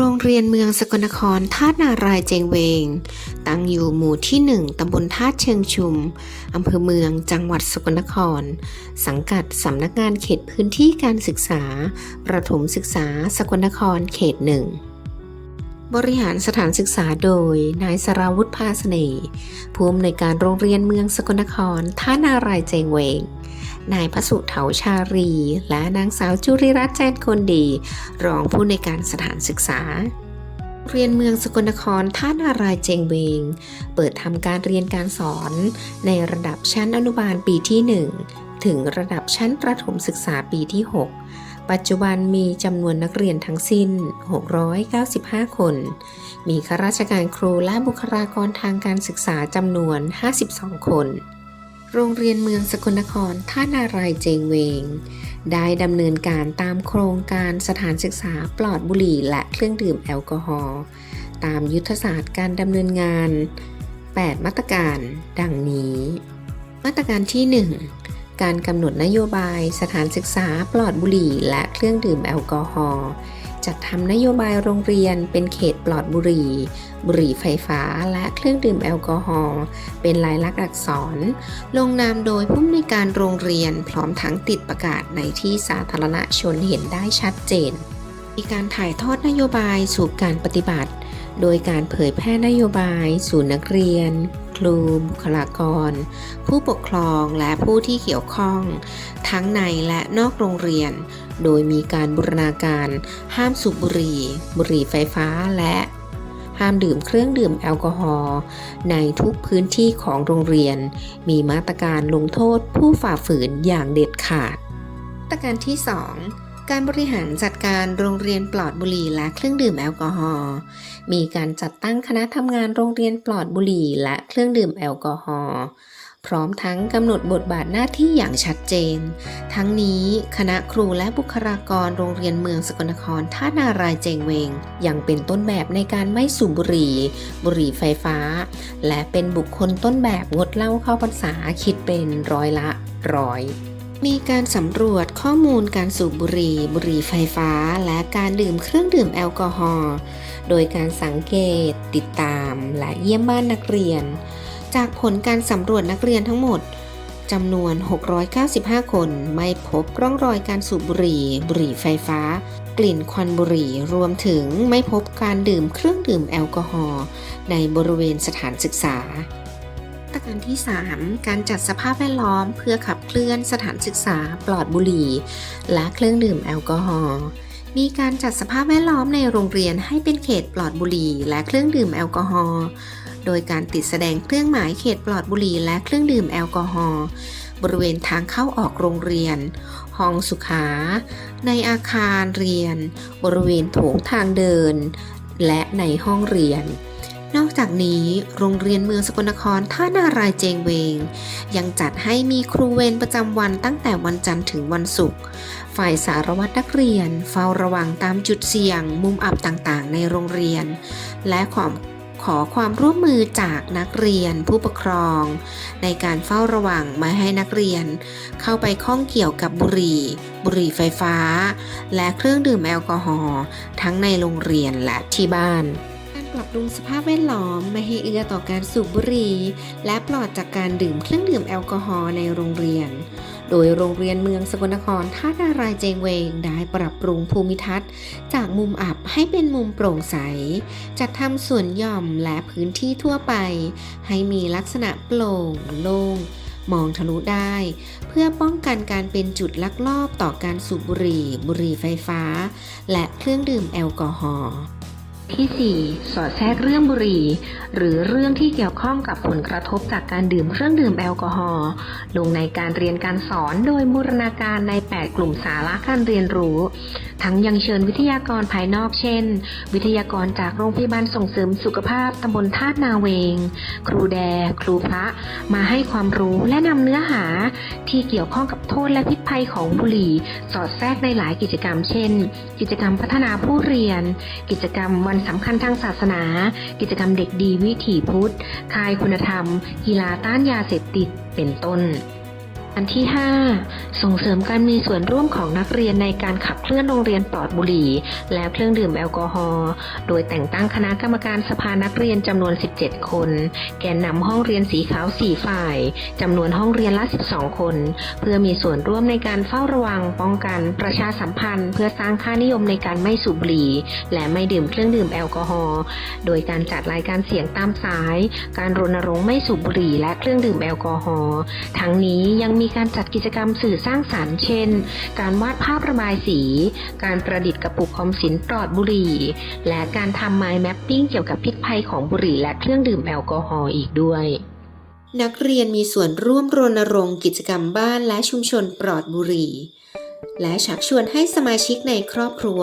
โรงเรียนเมืองสกลนครท่านารายเจงเวง ตั้งอยู่หมู่ที่ 1 ตำบลท่าเชิงชุม อำเภอเมือง จังหวัดสกลนคร สังกัดสำนักงานเขตพื้นที่การศึกษา ประถมศึกษาสกลนครเขตหนึ่ง บริหารสถานศึกษาโดย นายสราวุธพาเสน่ห์ผู้อำนวยการโรงเรียนเมืองสกลนคร ท่านารายเจงเวง นายพระสุเถาชารี และนางสาวจุริรัตน์แจ้นคนดี รองผู้ในวยการสถานศึกษา เรียนเมืองสกลนครท่านารายเจงเวง เปิดทำการเรียนการสอน ในระดับชั้นอนุบาลปีที่ 1 ถึงระดับชั้นประถมศึกษาปีที่ 6 ปัจจุบันมีจำนวนนักเรียนทั้งสิ้น 695 คน มีข้าราชการครูและบุคลากรทางการศึกษาจำนวน 52 คน โรงเรียนเมืองสกลนครท่านารายเจงเวง ได้ดำเนินการตามโครงการสถานศึกษาปลอดบุหรี่และเครื่องดื่มแอลกอฮอล์ตามยุทธศาสตร์การดำเนินงาน 8 มาตรการ ดังนี้ มาตรการที่ 1 การกำหนดนโยบาย สถานศึกษาปลอดบุหรี่ และเครื่องดื่มแอลกอฮอล์จัดทำนโยบายโรงเรียนเป็นเขตปลอดบุหรี่ บุหรี่ไฟฟ้าและเครื่องดื่มแอลกอฮอล์เป็นลายลักษณ์อักษร ลงนามโดยผู้อำนวยการโรงเรียนพร้อมทั้งติดประกาศในที่สาธารณชนเห็นได้ชัดเจนมีการถ่ายทอดนโยบายสู่การปฏิบัติ โดยการเผยแพร่นโยบายสู่นักเรียน ครู บุคลากร ผู้ปกครองและผู้ที่เกี่ยวข้อง ทั้งในและนอกโรงเรียน โดยมีการบูรณาการห้ามสูบบุหรี่ บุหรี่ไฟฟ้าและห้ามดื่มเครื่องดื่มแอลกอฮอล์ในทุกพื้นที่ของโรงเรียน มีมาตรการลงโทษผู้ฝ่าฝืนอย่างเด็ดขาดมาตรการที่ 2 การบริหารจัดการโรงเรียนปลอดบุหรี่และเครื่องดื่มแอลกอฮอล์ มีการจัดตั้งคณะทำงานโรงเรียนปลอดบุหรี่และเครื่องดื่มแอลกอฮอล์ พร้อมทั้งกำหนดบทบาทหน้าที่อย่างชัดเจน ทั้งนี้คณะครูและบุคลากรโรงเรียนเมืองสกลนครท่านารายเจงเวง ยังเป็นต้นแบบในการไม่สูบบุหรี่ บุหรี่ไฟฟ้า และเป็นบุคคลต้นแบบงดเหล้าเข้าพรรษาคิดเป็นร้อยละร้อย มีการสำรวจข้อมูลการสูบบุหรี่ บุหรี่ไฟฟ้า และการดื่มเครื่องดื่มแอลกอฮอล์ โดยการสังเกต ติดตาม และเยี่ยมบ้านนักเรียน จากผลการสำรวจนักเรียนทั้งหมดจำนวน 695 คนไม่พบร่องรอยการสูบบุหรี่ บุหรี่ไฟฟ้า กลิ่นควันบุหรี่ รวมถึงไม่พบการดื่มเครื่องดื่มแอลกอฮอล์ในบริเวณสถานศึกษา มาตรการที่ 3 การจัดสภาพแวดล้อมเพื่อขับเคลื่อนสถานศึกษาปลอดบุหรี่ และเครื่องดื่มแอลกอฮอล์มีการจัดสภาพแวดล้อมในโรงเรียนให้เป็นเขตปลอดบุหรี่และเครื่องดื่มแอลกอฮอล์โดยการติดแสดงเครื่องหมายเขตปลอดบุหรี่และเครื่องดื่มแอลกอฮอล์บริเวณทางเข้าออกโรงเรียน ห้องสุขา ในอาคารเรียน บริเวณโถงทางเดิน และในห้องเรียน นอกจากนี้โรงเรียนเมืองสกลนครท่านารายเจงเวง ยังจัดให้มีครูเวรประจำวันตั้งแต่วันจันทร์ถึงวันศุกร์ฝ่ายสารวัตรนักเรียน เฝ้าระวังตามจุดเสี่ยง มุมอับต่างๆ ในโรงเรียน และขอขอความร่วมมือจากนักเรียนผู้ปกครอง ในการเฝ้าระวังไม่ให้นักเรียน เข้าไปข้องเกี่ยวกับบุหรี่ บุหรี่ไฟฟ้า และเครื่องดื่มแอลกอฮอล์ทั้งในโรงเรียนและที่บ้าน ปรับปรุงสภาพแวดล้อม ไม่ให้เอื้อต่อการสูบบุหรี่ และปลอดจากการดื่มเครื่องดื่มแอลกอฮอล์ในโรงเรียน โดยโรงเรียนเมืองสกลนครท่านารายเจงเวงได้ปรับปรุงภูมิทัศน์ จากมุมอับให้เป็นมุมโปร่งใส จัดทำสวนหย่อมและพื้นที่ทั่วไป ให้มีลักษณะโปร่งโล่งมองทะลุได้ เพื่อป้องกันการเป็นจุดลักลอบต่อการสูบบุหรี่ บุหรี่ไฟฟ้า และเครื่องดื่มแอลกอฮอล์ ที่ 4 สอดแทรกเรื่องบุหรี่ หรือเรื่องที่เกี่ยวข้องกับผลกระทบจากการดื่มเครื่องดื่มแอลกอฮอล์ลงในการเรียนการสอนโดยบูรณาการใน 8 กลุ่มสาระการเรียนรู้ ทั้งยังเชิญวิทยากรภายนอกเช่น วิทยากรจากโรงพยาบาลส่งเสริมสุขภาพตำบลธาตนาเวง ครูแด ครูพระ มาให้ความรู้และนำเนื้อหา ที่เกี่ยวข้องกับโทษและพิษภัยของบุหรี่ สอดแทรกในหลายกิจกรรม เช่น กิจกรรมพัฒนาผู้เรียน กิจกรรมวันสำคัญทางศาสนา กิจกรรมเด็กดีวิถีพุทธ คายคุณธรรม กีฬาต้านยาเสพติด เป็นต้น อันที่ 5 ส่งเสริมการมีส่วนร่วมของนักเรียนในการขับเคลื่อนโรงเรียนปลอดบุหรี่ และเครื่องดื่มแอลกอฮอล์โดยแต่งตั้งคณะกรรมการสภานักเรียนจำนวน 17 คน แกนนำห้องเรียนสีขาว 4 ฝ่ายจำนวนห้องเรียนละ 12 คน เพื่อมีส่วนร่วมในการเฝ้าระวัง ป้องกันประชาสัมพันธ์ เพื่อสร้างค่านิยมในการไม่สูบบุหรี่ และไม่ดื่มเครื่องดื่มแอลกอฮอล์โดยการจัดรายการเสียงตามสาย การรณรงค์ไม่สูบบุหรี่ และเครื่องดื่มแอลกอฮอล์ทั้งนี้ยังมีีการจัดกิจกรรมสื่อสร้างสารรค์เช่น การวาดภาพระบายสี การประดิษฐ์กระปุกคอมสินปลอดบุหรี่ และการทำไมล์แมปปิ้งเกี่ยวกับพิษภัยของบุหรี่และเครื่องดื่มแอลกอฮอล์อีกด้วยนักเรียนมีส่วนร่วมรณรงค์กิจกรรมบ้านและชุมชนปลอดบุหรี่ และชักชวนให้สมาชิกในครอบครัว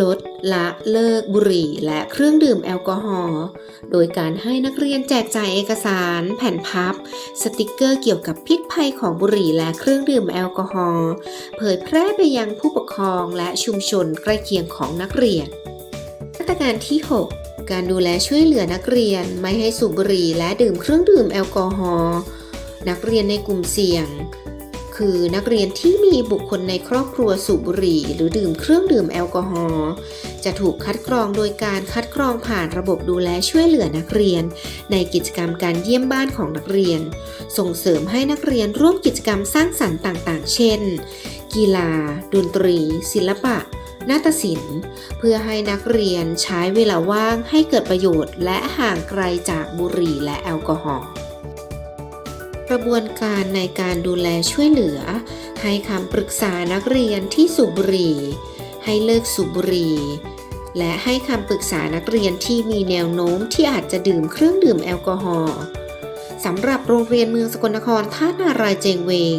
ลดละเลิกบุหรี่ และเครื่องดื่มแอลกอฮอล์โดยการให้นักเรียนแจกจ่ายเอกสาร แผ่นพับ สติกเกอร์เกี่ยวกับพิษภัยของบุหรี่และเครื่องดื่มแอลกอฮอล์เผยแพร่ไปยังผู้ปกครองและชุมชนใกล้เคียงของนักเรียนมาตรการที่ 6 การดูแลช่วยเหลือนักเรียนไม่ให้สูบบุหรี่และดื่มเครื่องดื่มแอลกอฮอล์นักเรียนในกลุ่มเสี่ยง คือนักเรียนที่มีบุคคลในครอบครัวสูบบุหรี่ หรือดื่มเครื่องดื่มแอลกอฮอล์จะถูกคัดกรองโดยการคัดกรองผ่านระบบดูแลช่วยเหลือนักเรียน ในกิจกรรมการเยี่ยมบ้านของนักเรียน ส่งเสริมให้นักเรียนร่วมกิจกรรมสร้างสรรค์ต่าง ๆ เช่น กีฬา ดนตรี ศิลปะนาฏศิลป์ เพื่อให้นักเรียนใช้เวลาว่างให้เกิดประโยชน์ และห่างไกลจากบุหรี่และแอลกอฮอล์ กระบวนการในการดูแลช่วยเหลือ ให้คำปรึกษานักเรียนที่สูบบุหรี่ ให้เลิกสูบบุหรี่ และให้คำปรึกษานักเรียนที่มีแนวโน้มที่อาจจะดื่มเครื่องดื่มแอลกอฮอล์สำหรับโรงเรียนเมืองสกลนครท่านารายเจงเวง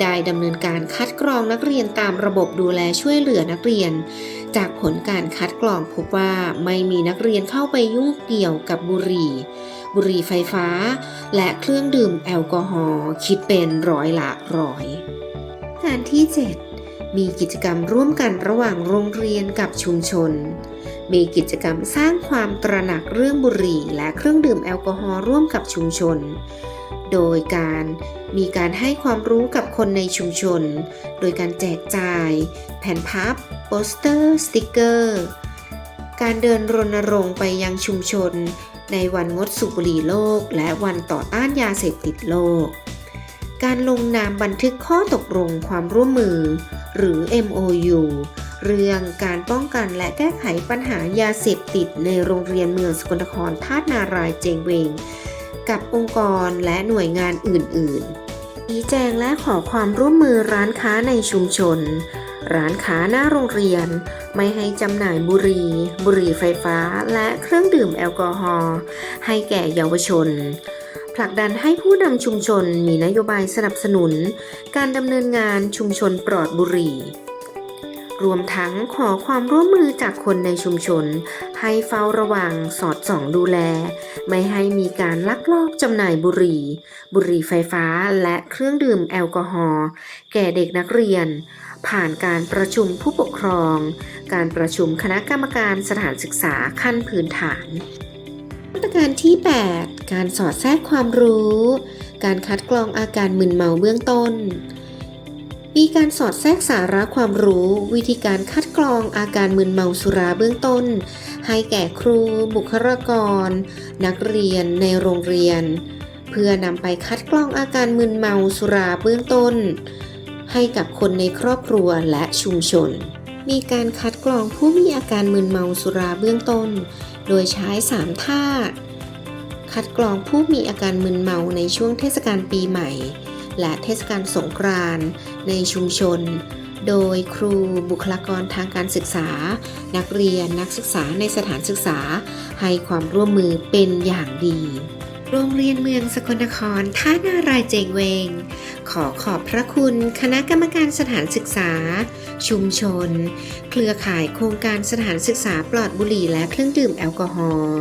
ได้ดำเนินการคัดกรองนักเรียนตามระบบดูแลช่วยเหลือนักเรียน จากผลการคัดกรองพบว่าไม่มีนักเรียนเข้าไปยุ่งเกี่ยวกับบุหรี่ บุหรี่ไฟฟ้า และเครื่องดื่มแอลกอฮอล์คิดเป็นร้อยละร้อยงานที่ 7 มีกิจกรรมร่วมกันระหว่างโรงเรียนกับชุมชน มีกิจกรรมสร้างความตระหนักเรื่องบุหรี่ และเครื่องดื่มแอลกอฮอล์ร่วมกับชุมชน โดยการมีการให้ความรู้กับคนในชุมชน โดยการแจกจ่าย แผ่นพับ โปสเตอร์ สติกเกอร์ การเดินรณรงค์ไปยังชุมชน ในวันงดสูบบุหรี่โลก และวันต่อต้านยาเสพติดโลก การลงนามบันทึกข้อตกลงความร่วมมือ หรือ MOU เรื่องการป้องกันและแก้ไขปัญหายาเสพติดในโรงเรียนเมืองสกลนครท่านารายเจงเวง กับองค์กรและหน่วยงานอื่นๆชี้แจงและขอความร่วมมือร้านค้าในชุมชน ร้านค้าหน้าโรงเรียน ไม่ให้จำหน่ายบุหรี่ บุหรี่ไฟฟ้า และเครื่องดื่มแอลกอฮอล์ ให้แก่เยาวชน ผลักดันให้ผู้นำชุมชนมีนโยบายสนับสนุน การดำเนินงานชุมชนปลอดบุหรี่ รวมทั้งขอความร่วมมือจากคนในชุมชน ให้เฝ้าระวังสอดส่องดูแล ไม่ให้มีการลักลอบจำหน่ายบุหรี่ บุหรี่ไฟฟ้าและเครื่องดื่มแอลกอฮอล์แก่เด็กนักเรียน ผ่านการประชุมผู้ปกครอง การประชุมคณะกรรมการสถานศึกษาขั้นพื้นฐานมาตรการที่ 8 การสอดแทรกความรู้ การคัดกรองอาการมึนเมาเบื้องต้น มีการสอดแทรกสาระความรู้ วิธีการคัดกรองอาการมึนเมาสุราเบื้องต้น ให้แก่ครู บุคลากร นักเรียนในโรงเรียน เพื่อนำไปคัดกรองอาการมึนเมาสุราเบื้องต้น ให้กับคนในครอบครัวและชุมชน มีการคัดกรองผู้มีอาการมึนเมาสุราเบื้องต้น โดยใช้ 3 ท่า คัดกรองผู้มีอาการมึนเมาในช่วงเทศกาลปีใหม่ และเทศกาลสงกรานต์ในชุมชน โดยครูบุคลากรทางการศึกษา นักเรียนนักศึกษาในสถานศึกษา ให้ความร่วมมือเป็นอย่างดี โรงเรียนเมืองสกลนครท่านารายเจงเวง ขอขอบพระคุณคณะกรรมการสถานศึกษา ชุมชน เครือข่ายโครงการสถานศึกษาปลอดบุหรี่และเครื่องดื่มแอลกอฮอล์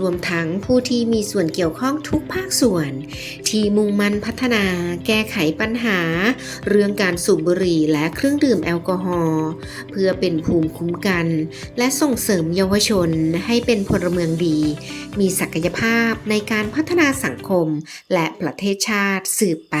รวมทั้งผู้ที่มีส่วนเกี่ยวข้องทุกภาคส่วน ที่มุ่งมั่นพัฒนา แก้ไขปัญหา เรื่องการสูบบุหรี่และเครื่องดื่มแอลกอฮอล์เพื่อเป็นภูมิคุ้มกัน และส่งเสริมเยาวชนให้เป็นพลเมืองดี มีศักยภาพในการพัฒนาสังคมและประเทศชาติสืบไป